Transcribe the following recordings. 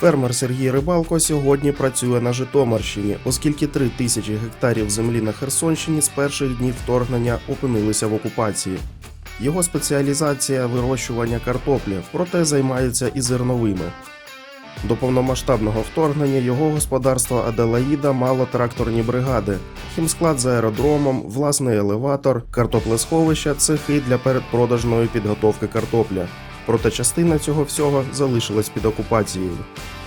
Фермер Сергій Рибалко сьогодні працює на Житомирщині, оскільки три тисячі гектарів землі на Херсонщині з перших днів вторгнення опинилися в окупації. Його спеціалізація вирощування картоплі, проте займається і зерновими. До повномасштабного вторгнення його господарство Аделаїда мало тракторні бригади, хімсклад з аеродромом, власний елеватор, картоплесховища, цехи для передпродажної підготовки картопля. Проте частина цього всього залишилась під окупацією.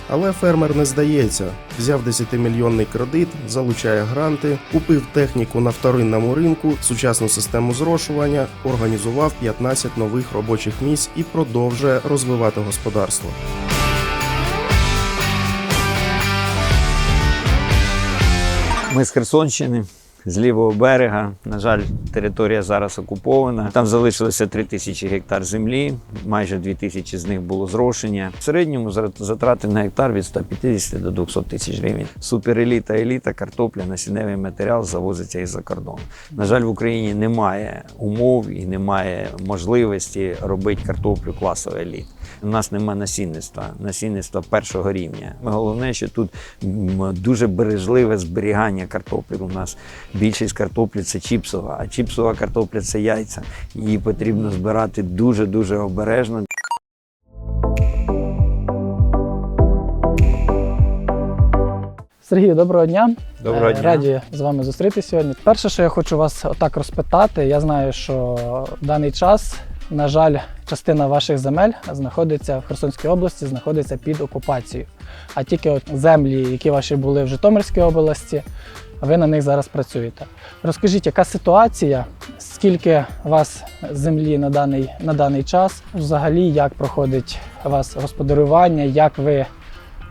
Але фермер не здається, взяв 10-мільйонний кредит, залучає гранти, купив техніку на вторинному ринку, сучасну систему зрошування, організував 15 нових робочих місць і продовжує розвивати господарство. Ми з Херсонщини, з лівого берега. На жаль, територія зараз окупована. Там залишилося 3 тисячі гектар землі, майже 2 тисячі з них було зрошення. В середньому затрати на гектар від 150 до 200 тисяч гривень. Супереліта, еліта, картопля, насінневий матеріал завозиться із-за кордону. На жаль, в Україні немає умов і немає можливості робити картоплю класу еліт. У нас немає насінництва, насінництва першого рівня. Головне, що тут дуже бережливе зберігання картоплі. У нас більшість картоплі це чіпсова, а чіпсова картопля це яйця. Її потрібно збирати дуже дуже обережно. Сергію, доброго дня. Доброго Е, дня. Раді з вами зустрітися сьогодні. Перше, що я хочу вас отак розпитати, я знаю, що в даний час, на жаль, частина ваших земель знаходиться в Херсонській області, знаходиться під окупацією. А тільки от землі, які ваші були в Житомирській області, ви на них зараз працюєте. Розкажіть, яка ситуація, скільки вас землі на даний, на даний час, взагалі як проходить у вас господарювання, як ви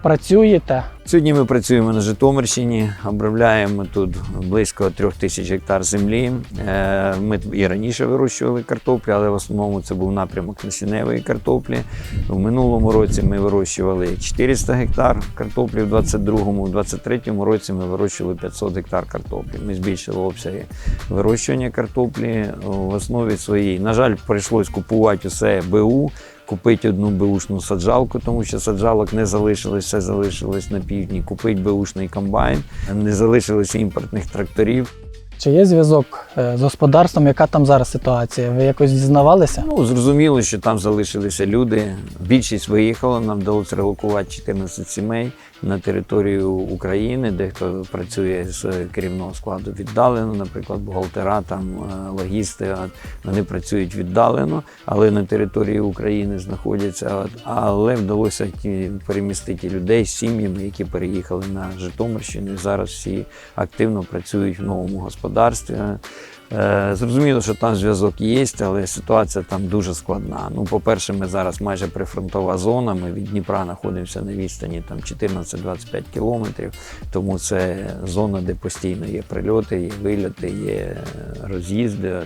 працюєте? Сьогодні ми працюємо на Житомирщині, обробляємо тут близько трьох тисяч гектар землі. Е, Ми і раніше вирощували картоплю, але в основному це був напрямок насінневої картоплі. В минулому році ми вирощували 400 гектар картоплі, в 22-му, в 23-му році ми вирощували 500 гектар картоплі. Ми збільшили обсяги вирощування картоплі в основі своїй. На жаль, прийшлось купувати усе БУ. Купити одну беушну саджалку, тому що саджалок не залишилось, все залишилось на півдні. Купити беушний комбайн, не залишилось імпортних тракторів. Чи є зв'язок е, з господарством, яка там зараз ситуація? Ви якось дізнавалися? Ну, зрозуміло, що там залишилися люди. Більшість виїхала, нам вдалося релокувати 14 сімей на територію України, де хто працює з керівного складу віддалено, наприклад, бухгалтера, там е, логісти, вони працюють віддалено, але на території України знаходяться. Але вдалося перемістити людей з сім'ями, які переїхали на Житомирщину. І зараз всі активно працюють в новому господарстві. Е, Зрозуміло, що там зв'язок є, але ситуація там дуже складна. Ну, по-перше, ми зараз майже прифронтова зона. Ми від Дніпра знаходимося на відстані там 14-25 кілометрів. Тому це зона, де постійно є прильоти, є вильоти, є роз'їзди.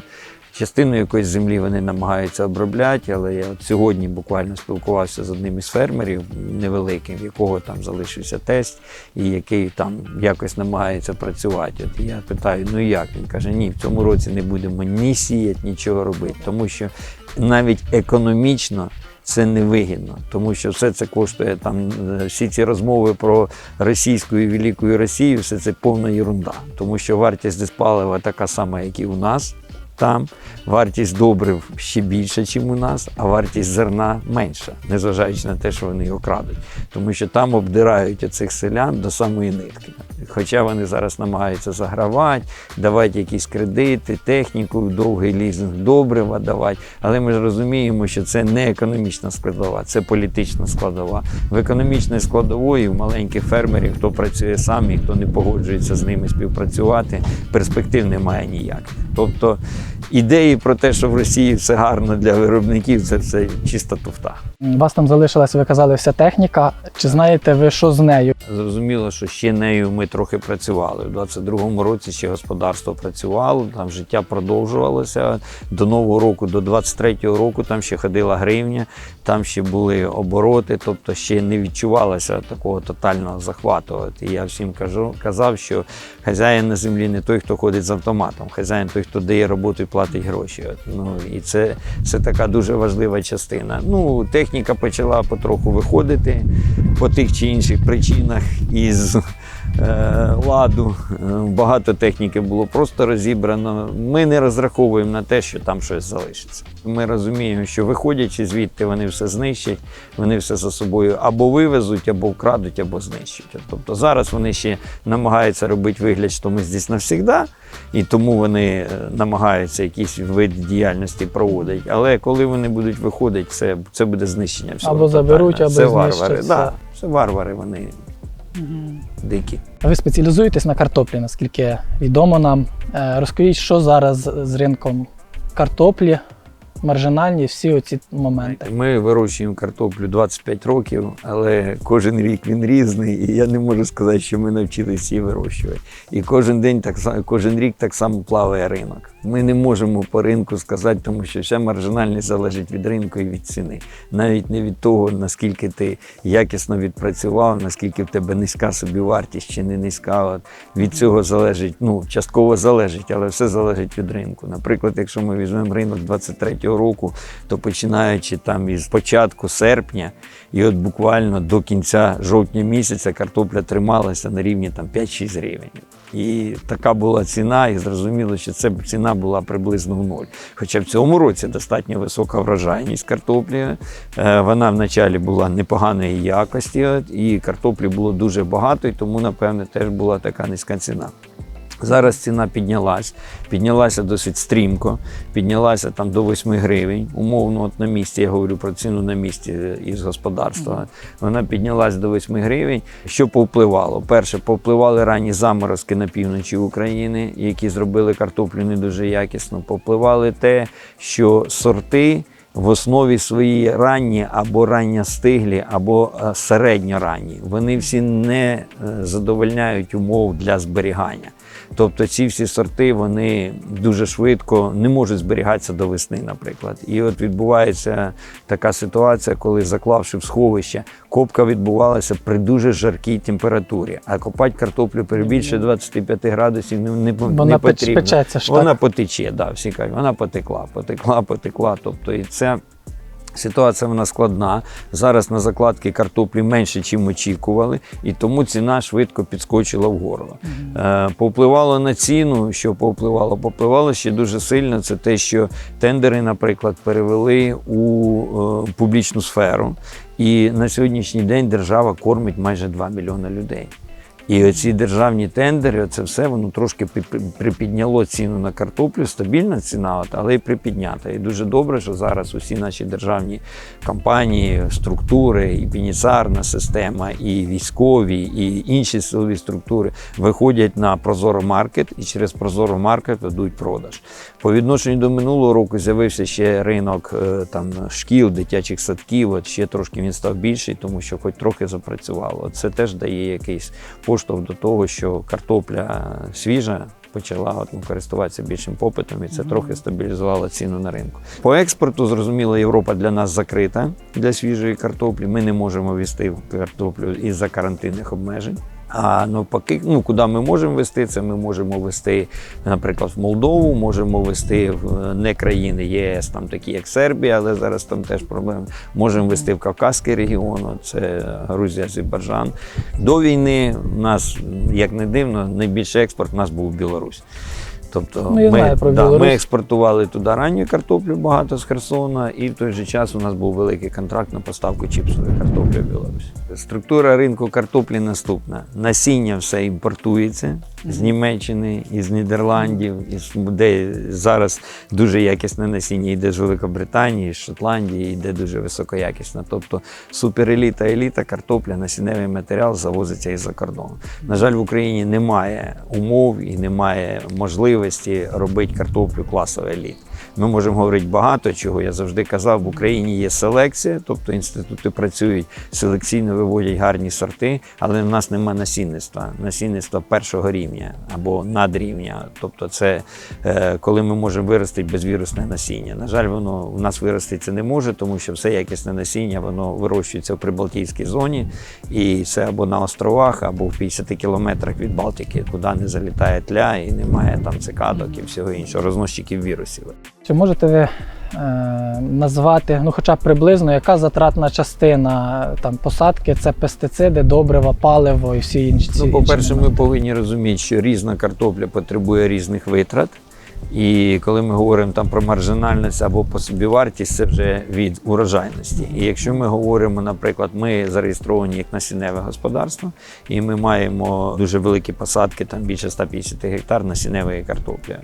Частину якоїсь землі вони намагаються обробляти, але я от сьогодні буквально спілкувався з одним із фермерів невеликим, в якого там залишився тесть, і який там якось намагається працювати. От я питаю, ну як? Він каже, ні, в цьому році не будемо ні сіяти, нічого робити, тому що навіть економічно. Це невигідно, тому що все це коштує там е, всі ці розмови про російську і велику Росію, все це повна ерунда. Тому що вартість диспалива така сама, як і у нас там. Вартість добрив ще більша, ніж у нас, а вартість зерна менша, незважаючи на те, що вони його крадуть. Тому що там обдирають оцих селян до самої нитки. Хоча вони зараз намагаються загравати, давати якісь кредити, техніку, довгий лізинг добрива давати. Але ми ж розуміємо, що це не економічна складова, це політична складова. В економічній складової в маленьких фермерів, хто працює сам і хто не погоджується з ними співпрацювати, перспектив немає ніяких. Тобто ідеї про те, що в Росії все гарно для виробників, це все чиста туфта. У вас там залишилась, ви казали, вся техніка. Чи знаєте ви, що з нею? Зрозуміло, що ще нею ми трохи працювали. У 22-му році ще господарство працювало, там життя продовжувалося. До нового року, до 23-го року, там ще ходила гривня, там ще були обороти, тобто ще не відчувалося такого тотального захвату. І я всім кажу, казав, що хазяїн на землі не той, хто ходить з автоматом, хазяїн той, хто дає роботу і платить гроші. От, Ну, і це, це така дуже важлива частина. Ну, техніка почала потроху виходити по тих чи інших причинах із ладу. Е, Багато техніки було просто розібрано. Ми не розраховуємо на те, що там щось залишиться. Ми розуміємо, що виходячи звідти, вони все знищать, вони все за собою або вивезуть, або вкрадуть, або знищать. Тобто зараз вони ще намагаються робити вигляд, що ми здесь навсігда, і тому вони е, намагаються якісь вид діяльності проводити. Але коли вони будуть виходити, це, це буде знищення всього. Або заберуть, або це варвари. Да, це варвари, вони дикі. Ви спеціалізуєтесь на картоплі, наскільки відомо нам. Е, Розкажіть, що зараз з ринком картоплі, маржинальні, всі оці моменти. Ми вирощуємо картоплю 25 років, але кожен рік він різний, і я не можу сказати, що ми навчилися її вирощувати. І кожен день так само, кожен рік так само плаває ринок. Ми не можемо по ринку сказати, тому що вся маржинальність залежить від ринку і від ціни. Навіть не від того, наскільки ти якісно відпрацював, наскільки в тебе низька собівартість чи не низька. От від цього залежить, ну частково залежить, але все залежить від ринку. Наприклад, якщо ми візьмемо ринок 23-го року, то починаючи там із початку серпня, і от буквально до кінця жовтня місяця картопля трималася на рівні там 5-6 гривень. І така була ціна, і зрозуміло, що це ціна була приблизно в ноль. Хоча в цьому році достатньо висока врожайність картоплі. Е, Вона вначалі була непоганої якості, і картоплі було дуже багато, і тому, напевне, теж була така низька ціна. Зараз ціна піднялась, піднялася досить стрімко, піднялася там до 8 гривень. Умовно, от на місці, я говорю про ціну на місці е, із господарства. Вона піднялась до 8 гривень. Що повпливало? Перше, повпливали ранні заморозки на півночі України, які зробили картоплю не дуже якісно. Повпливали те, що сорти. В основі своїй ранні або ранньостиглі, або е, середньоранні. Вони всі не е, задовольняють умов для зберігання. Тобто ці всі сорти вони дуже швидко не можуть зберігатися до весни, наприклад. І от відбувається така ситуація, коли заклавши в сховище, копка відбувалася при дуже жаркій температурі. А копати картоплю при більше 25 градусів не, не, Вона не потрібно. печеться Вона потече, да, всі кажуть, вона потекла, потекла, потекла. Тобто і це. Ситуація вона складна. Зараз на закладки картоплі менше, чим очікували, і тому ціна швидко підскочила вгору. Е, повпливало на ціну, що повпливало? Повпливало ще дуже сильно. Це те, що тендери, наприклад, перевели у е, публічну сферу. І на сьогоднішній день держава кормить майже 2 мільйони людей. І оці державні тендери, це все воно трошки припідняло ціну на картоплю, стабільна ціна, але й припіднята. І дуже добре, що зараз усі наші державні компанії, структури, і пеніцарна система, і військові, і інші силові структури виходять на Прозоро маркет і через Прозоро маркет ведуть продаж. По відношенню до минулого року з'явився ще ринок е, там шкіл, дитячих садків. От ще трошки він став більший, тому що хоч трохи запрацювало. Це теж дає якийсь поштовх до того, що картопля свіжа. Почала от, ну, користуватися більшим попитом, і це трохи стабілізувало ціну на ринку. По експорту, зрозуміло, Європа для нас закрита для свіжої картоплі. Ми не можемо вести картоплю із-за карантинних обмежень. А навпаки, ну куди ми можемо вести це? Ми можемо вести, наприклад, в Молдову, можемо вести в не країни ЄС, там такі як Сербія, але зараз там теж проблеми. Можемо вести в Кавказький регіон, це Грузія, Азербайджан. До війни у нас, як не дивно, найбільший експорт у нас був в Білорусь. Тобто Ну, я ми, знаю про да, Білорусь. ми експортували туди ранню картоплю багато з Херсона, і в той же час у нас був великий контракт на поставку чіпсової картоплі в Білорусі. Структура ринку картоплі наступна: насіння все імпортується з Німеччини, із Нідерландів, із де зараз дуже якісне насіння йде з Великобританії, з Шотландії, йде дуже високоякісне. Тобто супереліта, еліта, картопля, насінневий матеріал завозиться із-за кордону. На жаль, в Україні немає умов і немає можливості робити картоплю класової еліт. Ми можемо говорити багато чого. Я завжди казав, в Україні є селекція, тобто інститути працюють селекційно виводять гарні сорти, але в нас немає насінництва, насінництва першого рівня або надрівня. Тобто, це е, коли ми можемо виростити безвірусне насіння. На жаль, воно у нас виростити не може, тому що все якісне насіння воно вирощується в Прибалтійській зоні, і це або на островах, або в 50 кілометрах від Балтики, куди не залітає тля і немає там цикадок і всього іншого, розносчиків вірусів. Чи можете ви е, назвати, ну хоча б приблизно, яка затратна частина там, посадки це пестициди, добрива, паливо і всі інші? Ну, по-перше, ми повинні розуміти, що різна картопля потребує різних витрат. І коли ми говоримо там про маржинальність або по собівартість, це вже від урожайності. І якщо ми говоримо, наприклад, ми зареєстровані як насінневе господарство, і ми маємо дуже великі посадки, там більше 150 гектар насінневої картоплі.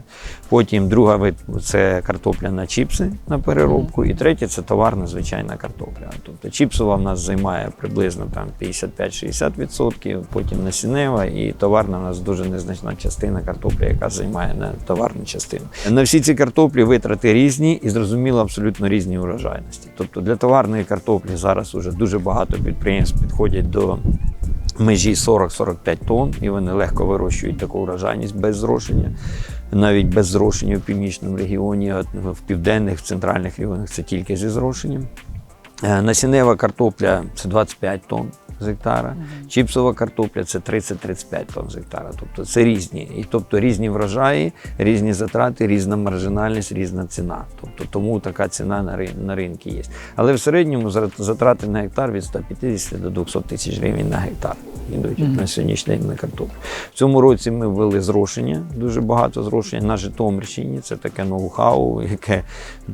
Потім друга вид це картопля на чіпси на переробку, і третє це товарна звичайна картопля. Тобто чіпсова в нас займає приблизно там 55-60%, потім насіннева, і товарна в нас дуже незначна частина картоплі, яка займає на товарну частину. На всі ці картоплі витрати різні і зрозуміло абсолютно різні урожайності. Тобто для товарної картоплі зараз уже дуже багато підприємств підходять до межі 40-45 тонн, і вони легко вирощують таку урожайність без зрошення. Навіть без зрошення в північному регіоні, от в південних, в центральних регіонах це тільки зі зрошенням. Е, Насіннева картопля це 25 тонн з гектара, чіпсова картопля це 30-35 тонн з гектара. Тобто це різні. І тобто різні врожаї, різні затрати, різна маржинальність, різна ціна. Тобто тому така ціна на, на ринку є. Але в середньому затрати на гектар від 150 до 200 тисяч гривень на гектар йдуть Мгм. на сьогоднішній день на картоплю. В цьому році ми ввели зрошення, дуже багато зрошення на Житомирщині. Це таке ноу-хау, яке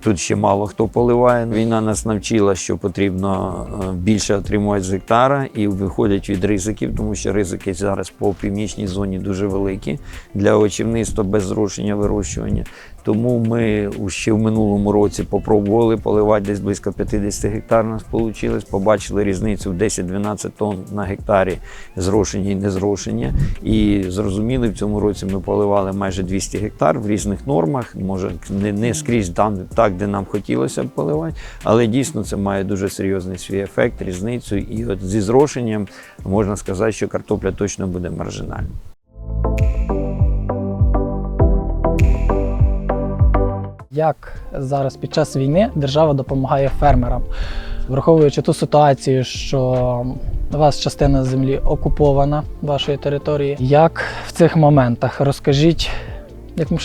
тут ще мало хто поливає. Війна нас навчила, що потрібно е, більше отримувати з гектара і виходять від ризиків, тому що ризики зараз по північній зоні дуже великі для очівництва без зрошення вирощування. Тому ми ще в минулому році попробували поливати десь близько 50 гектар. У нас вийшло. Побачили різницю в 10-12 тонн на гектарі зрошення і незрошення. І зрозуміли, в цьому році ми поливали майже 200 гектар в різних нормах. Може, не, не скрізь там, так, де нам хотілося б поливати, але дійсно це має дуже серйозний свій ефект, різницю. І от зі зрошенням можна сказати, що картопля точно буде маржинальна. Як зараз під час війни держава допомагає фермерам, враховуючи ту ситуацію, що у вас частина землі окупована вашої території. Як в цих моментах розкажіть,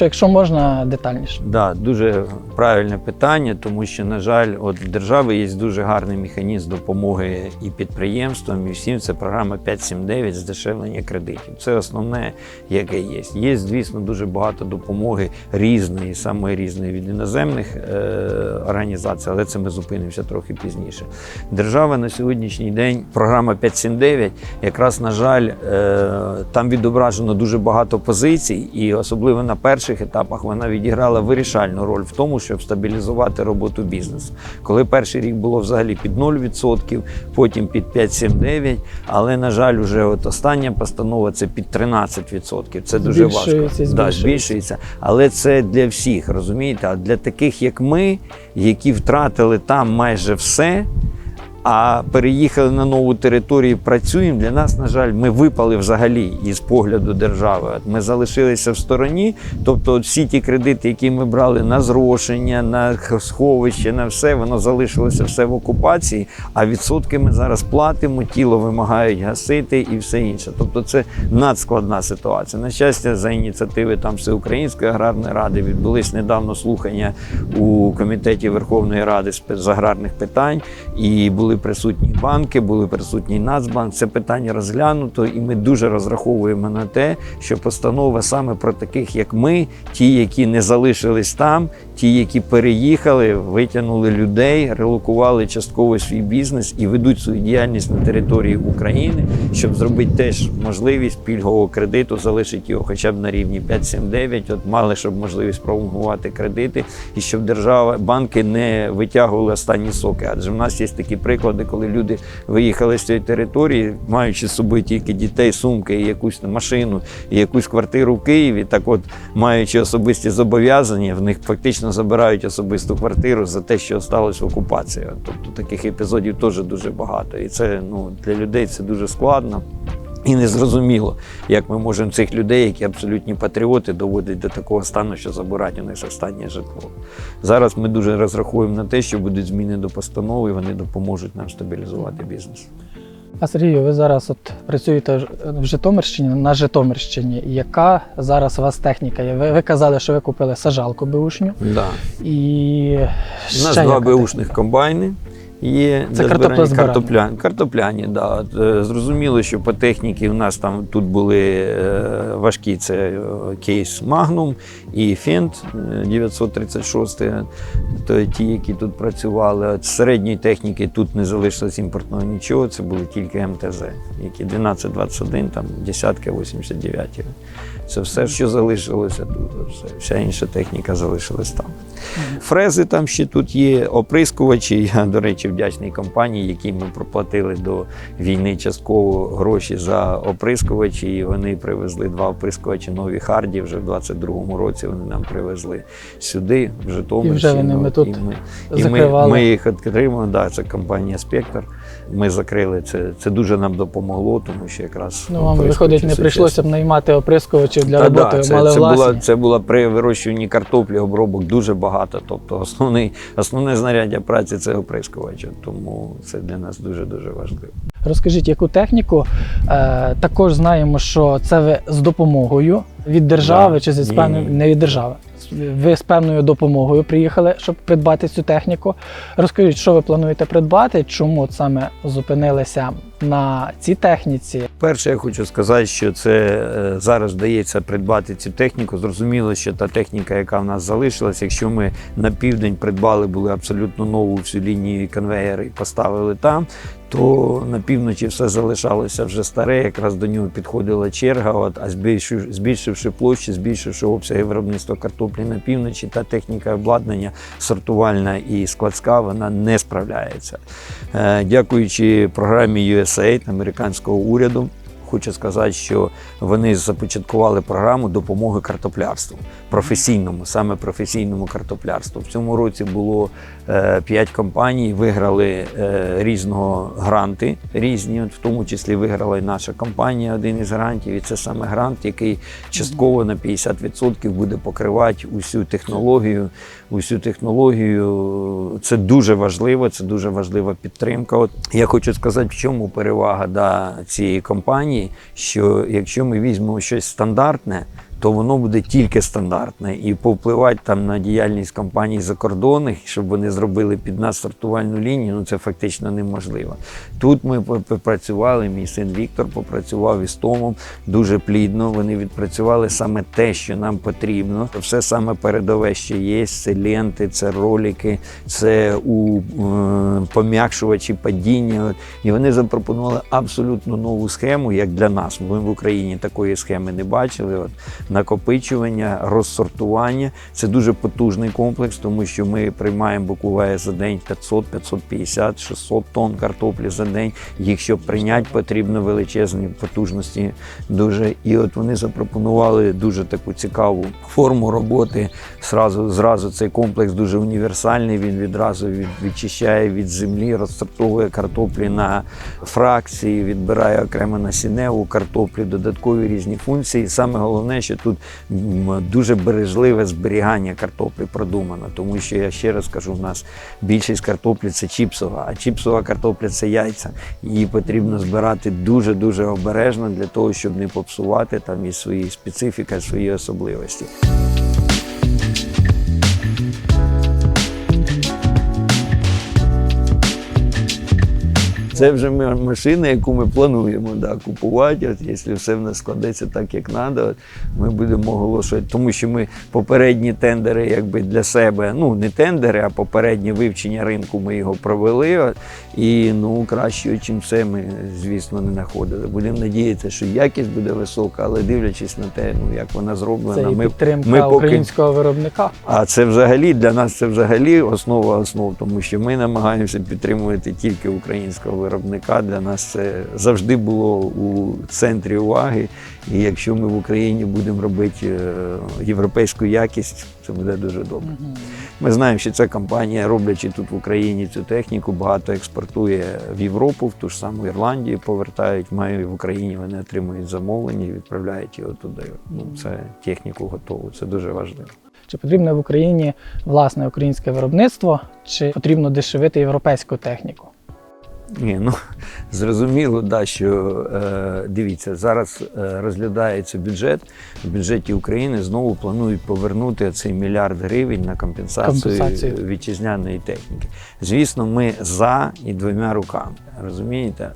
якщо можна детальніше? Да, дуже правильне питання, тому що, на жаль, от держави є дуже гарний механізм допомоги і підприємствам, і всім це програма 579 здешевлення кредитів. Це основне, яке є. Є, звісно, дуже багато допомоги різної, самої різної від іноземних е, організацій, але це ми зупинимося трохи пізніше. Держава на сьогоднішній день, програма 579, якраз, на жаль, е, там відображено дуже багато позицій, і особливо на перших етапах вона відіграла вирішальну роль в тому, щоб стабілізувати роботу бізнесу. Коли перший рік було взагалі під 0%, потім під 5,79%, але, на жаль, уже от остання постанова це під 13%. Це дуже важко. Збільшується, Да, збільшується. збільшується. Але це для всіх, розумієте? А для таких, як ми, які втратили там майже все. А переїхали на нову територію, працюємо. Для нас, на жаль, ми випали взагалі із погляду держави. Ми залишилися в стороні. Тобто, всі ті кредити, які ми брали на зрошення, на сховище, на все, воно залишилося все в окупації. А відсотки ми зараз платимо, тіло вимагають гасити і все інше. Тобто, це надскладна ситуація. На щастя, за ініціативи там Всеукраїнської аграрної ради відбулись недавно слухання у комітеті Верховної Ради з аграрних питань, і були присутні банки, були присутні Нацбанк. Це питання розглянуто, і ми дуже розраховуємо на те, що постанова саме про таких, як ми, ті, які не залишились там, ті, які переїхали, витягнули людей, релокували частково свій бізнес і ведуть свою діяльність на території України, щоб зробити теж можливість пільгового кредиту, залишити його хоча б на рівні 5-7-9, От мали щоб можливість пролонгувати кредити, і щоб держава банки не витягували останні соки. Адже в нас є такі приклади. Приклади, коли люди виїхали з цієї території, маючи з собою тільки дітей, сумки, і якусь машину, і якусь квартиру в Києві. Так от, маючи особисті зобов'язання, в них фактично забирають особисту квартиру за те, що сталося в окупації. Тобто таких епізодів теж дуже багато. І це ну, для людей це дуже складно. І незрозуміло, як ми можемо цих людей, які абсолютні патріоти, доводити до такого стану, що забирають у них останнє житло. Зараз ми дуже розраховуємо на те, що будуть зміни до постанови, і вони допоможуть нам стабілізувати бізнес. А Сергію, ви зараз от працюєте в Житомирщині на Житомирщині. Яка зараз у вас техніка є? Ви, ви казали, що ви купили сажалку беушню Да. і У нас два беушних комбайни. Є Це збирання картопляні. Картопляні, да. Е, Зрозуміло, що по техніці у нас там тут були е, важкі це е, кейс Magnum і Фент 936, то ті, які тут працювали. З середньої техніки тут не залишилось імпортного нічого, це були тільки МТЗ, які 1221, там десятки 89. Це все, що залишилося тут. Все. Вся інша техніка залишилась там. Фрези там ще тут є, оприскувачі. Я, до речі, вдячний компанії, якій ми проплатили до війни частково гроші за оприскувачі. І вони привезли два оприскувачі нові Харді. Вже в 22-му році вони нам привезли сюди, в Житомир. І вже вони ми тут і ми, і ми, ми їх отримали. Да, це компанія Спектр. Ми закрили це. Це дуже нам допомогло, тому що якраз ну, вам виходить, не прийшлося б наймати оприскувачів для Та роботи, да, це, мали це, власні. була, це була при вирощуванні картоплі обробок дуже багато. Тобто основний, основне знаряддя праці це оприскувач. Тому це для нас дуже-дуже важливо. Розкажіть, яку техніку? Е, також знаємо, що це ви з допомогою від держави Да. чи зі з певною не від держави. Ви з певною допомогою приїхали, щоб придбати цю техніку. Розкажіть, що ви плануєте придбати, чому от саме зупинилися на цій техніці? Перше, я хочу сказати, що це е, зараз вдається придбати цю техніку. Зрозуміло, що та техніка, яка в нас залишилась, якщо ми на південь придбали, були абсолютно нову всю лінію конвеєр і поставили там, то на півночі все залишалося вже старе. Якраз до нього підходила черга. От, а збільшив- збільшивши площі, збільшивши обсяги виробництва картоплі на півночі, та техніка обладнання сортувальна і складська, вона не справляється. Е, Дякуючи програмі USAID американського уряду. Хочу сказати, що вони започаткували програму допомоги картоплярству, професійному, саме професійному картоплярству. В цьому році було е, п'ять компаній, виграли е, різного гранти різні, в тому числі виграла і наша компанія один із грантів. І це саме грант, який частково на 50% буде покривати усю технологію. Усю технологію це дуже важливо, це дуже важлива підтримка. От я хочу сказати, в чому перевага да, цієї компанії, що якщо ми візьмемо щось стандартне, то воно буде тільки стандартне і повпливати там на діяльність компаній закордонних, щоб вони зробили під нас сортувальну лінію, ну це фактично неможливо. Тут ми попрацювали, мій син Віктор попрацював із Томом дуже плідно. Вони відпрацювали саме те, що нам потрібно. Все саме передове, що є. Це ленти, це ролики, це у е, пом'якшувачі падіння. І вони запропонували абсолютно нову схему, як для нас. Ми в Україні такої схеми не бачили. От накопичування, розсортування. Це дуже потужний комплекс, тому що ми приймаємо буквально за день 500, 550, 600 тонн картоплі за день. Їх щоб прийняти, потрібно величезні потужності. Дуже і от вони запропонували дуже таку цікаву форму роботи. Зразу, зразу цей комплекс дуже універсальний. Він відразу від, відчищає від землі, розсортовує картоплі на фракції, відбирає окремо насінневу картоплю, додаткові різні функції. Саме головне, що тут дуже бережливе зберігання картоплі продумано, тому що я ще раз кажу, у нас більшість картоплі це чіпсова, а чіпсова картопля це яйця. Її потрібно збирати дуже дуже обережно для того, щоб не попсувати там і свої специфіка, свої особливості. Це вже машина, яку ми плануємо да, купувати. От, якщо все в нас складеться так, як треба, ми будемо оголошувати. Тому що ми попередні тендери якби для себе, ну не тендери, а попереднє вивчення ринку ми його провели. От, і ну, кращого, чим все, ми, звісно, не знаходили. Будемо надіятися, що якість буде висока, але дивлячись на те, ну, як вона Це зроблена, і ми, підтримка ми поки українського виробника. а це взагалі для нас це взагалі основа основ, тому що ми намагаємося підтримувати тільки українського виробника. Для нас це завжди було у центрі уваги. І якщо ми в Україні будемо робити е, європейську якість, це буде дуже добре. Ми знаємо, що ця компанія, роблячи тут в Україні цю техніку, багато експортує в Європу, в ту ж саму Ірландію повертають. Маю в Україні вони отримують замовлення і відправляють його туди. Ну це техніку готову. Це дуже важливо. Чи потрібно в Україні власне українське виробництво, чи потрібно дешевити європейську техніку? Ні, ну зрозуміло, да, що е, дивіться, зараз е, розглядається бюджет. В бюджеті України знову планують повернути цей мільярд гривень на компенсацію, Компенсацію. вітчизняної техніки. Звісно, ми за і двома руками. Розумієте?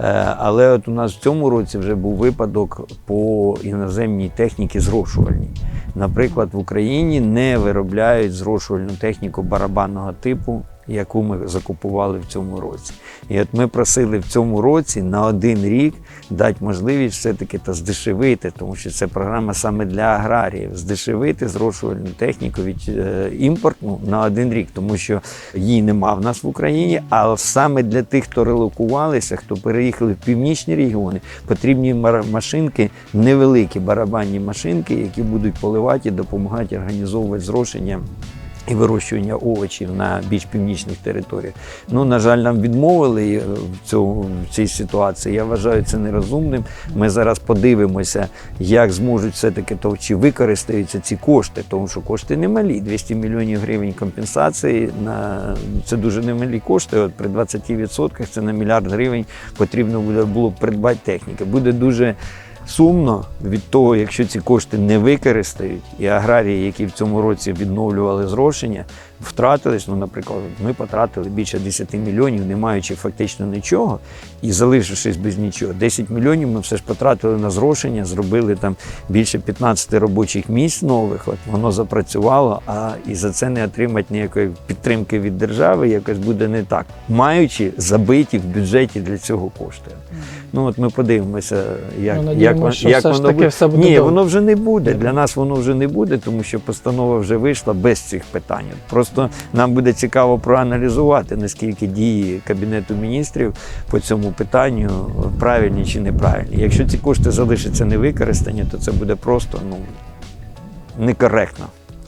Е, але от у нас в цьому році вже був випадок по іноземній техніці зрошувальній. Наприклад, в Україні не виробляють зрошувальну техніку барабанного типу, яку ми закупували в цьому році. І от ми просили в цьому році на один рік дати можливість все-таки та здешевити, тому що це програма саме для аграріїв, здешевити зрошувальну техніку від е, імпортну на один рік, тому що її нема в нас в Україні. А саме для тих, хто релокувалися, хто переїхали в північні регіони, потрібні машинки, невеликі барабанні машинки, які будуть поливати і допомагати організовувати зрошення і вирощування овочів на більш північних територіях. Ну, на жаль, нам відмовили е, в, цьому, в цій ситуації. Я вважаю це нерозумним. Ми зараз подивимося, як зможуть все-таки то, чи використаються ці кошти, тому що кошти немалі. 200 мільйонів гривень компенсації на це дуже немалі кошти. От при 20% це на мільярд гривень потрібно буде було придбати техніки. Буде дуже сумно від того, якщо ці кошти не використають, і аграрії, які в цьому році відновлювали зрошення, втратились. Ну, наприклад, ми потратили більше 10 мільйонів, не маючи фактично нічого, і залишившись без нічого. 10 мільйонів ми все ж потратили на зрошення, зробили там більше 15 робочих місць нових. От воно запрацювало, а і за це не отримати ніякої підтримки від держави, якось буде не так, маючи забиті в бюджеті для цього кошти. Ну от ми подивимося, як, Ну, як, надіємося, як все воно буде. все буде Ні, воно вже не буде. Для нас воно вже не буде, тому що постанова вже вийшла без цих питань. Просто нам буде цікаво проаналізувати, наскільки дії Кабінету міністрів по цьому питанню правильні чи неправильні. Якщо ці кошти залишаться невикористані, то це буде просто ну, некоректно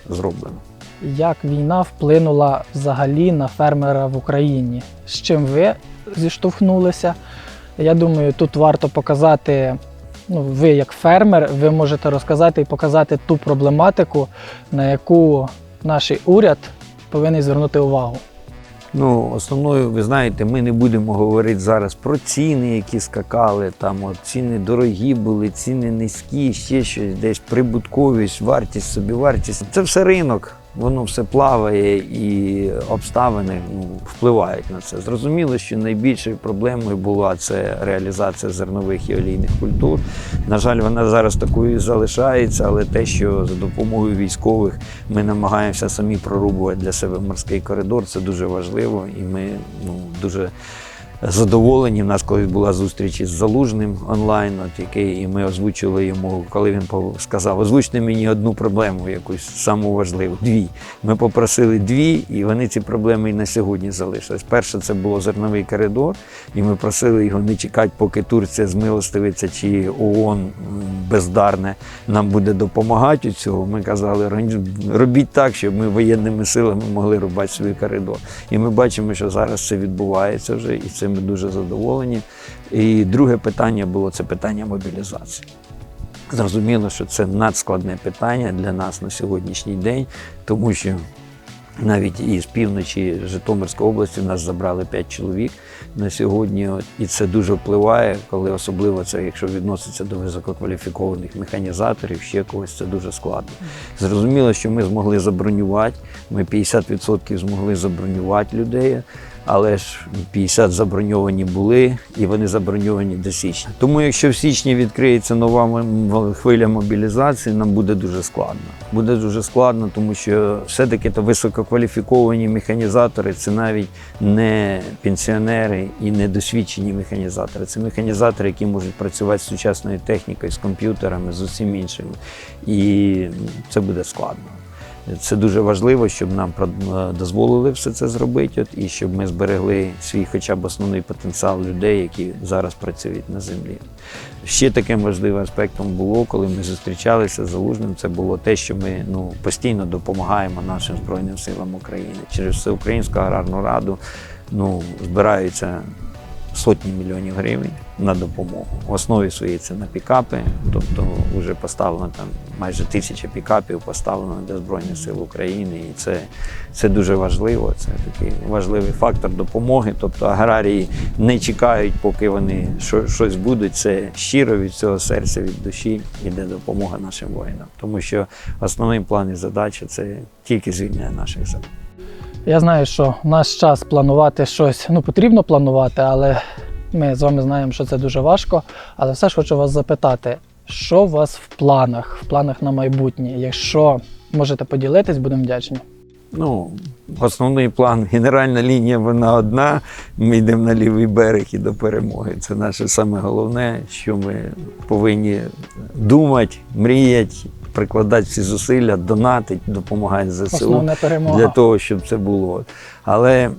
зроблено. Як війна вплинула взагалі на фермера в Україні? З чим ви зіштовхнулися? Я думаю, тут варто показати. Ну, ви як фермер, ви можете розказати і показати ту проблематику, на яку наш уряд повинен звернути увагу. Ну, основною, ви знаєте, ми не будемо говорити зараз про ціни, які скакали. Там от ціни дорогі були, ціни низькі, ще щось, десь прибутковість, вартість, собівартість. Це все ринок. Воно все плаває і обставини ну, впливають на це. Зрозуміло, що найбільшою проблемою була це реалізація зернових і олійних культур. На жаль, вона зараз такою залишається, але те, що за допомогою військових ми намагаємося самі прорубувати для себе морський коридор, це дуже важливо, і ми ну, дуже задоволені. У нас колись була зустріч із Залужним онлайн, от який і ми озвучили йому, коли він сказав, озвучте мені одну проблему, якусь саму важливу. Дві. Ми попросили дві, і вони ці проблеми і на сьогодні залишились. Перше, це було зерновий коридор, і ми просили його не чекати, поки Турція змилостивиться чи ООН бездарне нам буде допомагати у цього. Ми казали, «Органі- робіть так, щоб ми воєнними силами могли рубати свій коридор. І ми бачимо, що зараз це відбувається вже, і це ми дуже задоволені. І друге питання було це питання мобілізації. Зрозуміло, що це надскладне питання для нас на сьогоднішній день, тому що навіть із півночі Житомирської області нас забрали 5 чоловік на сьогодні. І це дуже впливає, коли особливо це, якщо відноситься до висококваліфікованих механізаторів, ще когось це дуже складно. Зрозуміло, що ми змогли забронювати. Ми 50% змогли забронювати людей. Але ж 50 заброньовані були, і вони заброньовані до січня. Тому, якщо в січні відкриється нова хвиля мобілізації, нам буде дуже складно. Буде дуже складно, тому що все-таки то висококваліфіковані механізатори це навіть не пенсіонери і не досвідчені механізатори. Це механізатори, які можуть працювати з сучасною технікою, з комп'ютерами, з усім іншим. І це буде складно. Це дуже важливо, щоб нам дозволили все це зробити, от, і щоб ми зберегли свій хоча б основний потенціал людей, які зараз працюють на землі. Ще таким важливим аспектом було, коли ми зустрічалися з Залужним, це було те, що ми ну, постійно допомагаємо нашим Збройним силам України. Через Всеукраїнську аграрну раду ну, збираються сотні мільйонів гривень на допомогу. В основі своїй це на пікапи, тобто вже поставлено там майже тисяча пікапів поставлено для Збройних сил України. І це, це дуже важливо. Це такий важливий фактор допомоги. Тобто аграрії не чекають, поки вони що- щось будуть. Це щиро від цього серця, від душі йде допомога нашим воїнам. Тому що основний план і задача це тільки звільнення наших земель. Я знаю, що в наш час планувати щось ну потрібно планувати, але ми з вами знаємо, що це дуже важко. Але все ж хочу вас запитати, що у вас в планах, в планах на майбутнє? Якщо можете поділитись, будемо вдячні. Ну, основний план, генеральна лінія, вона одна. Ми йдемо на лівий берег і до перемоги. Це наше саме головне, що ми повинні думати, мріяти, прикладати всі зусилля, донатити, допомагати ЗСУ для того, щоб це було. Але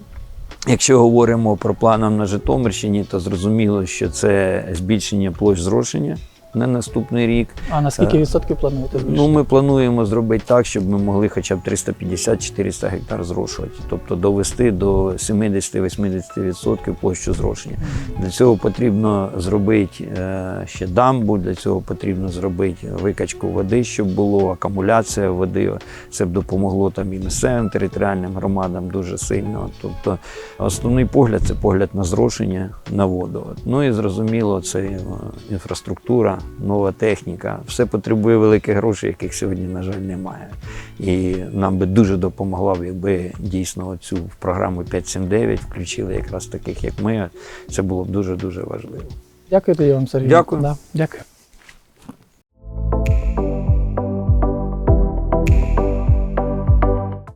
якщо говоримо про планом на Житомирщині, то зрозуміло, що це збільшення площ зрошення на наступний рік. А на скільки Е, відсотків плануєте збільшити? Ну, ми плануємо зробити так, щоб ми могли хоча б 350-400 гектар зрошувати, тобто довести до 70-80% площу зрошення. Для цього потрібно зробити е, ще дамбу, для цього потрібно зробити викачку води, щоб було акумуляція води. Це б допомогло там і місцевим територіальним громадам дуже сильно. Тобто основний погляд це погляд на зрошення на воду. Ну і зрозуміло, це е, інфраструктура, нова техніка. Все потребує великих грошей, яких сьогодні, на жаль, немає. І нам би дуже допомогло, якби дійсно цю програму 579 включили якраз таких, як ми. Це було б дуже дуже важливо. Дякую тоді вам, Сергій. Дякую. Да, дякую.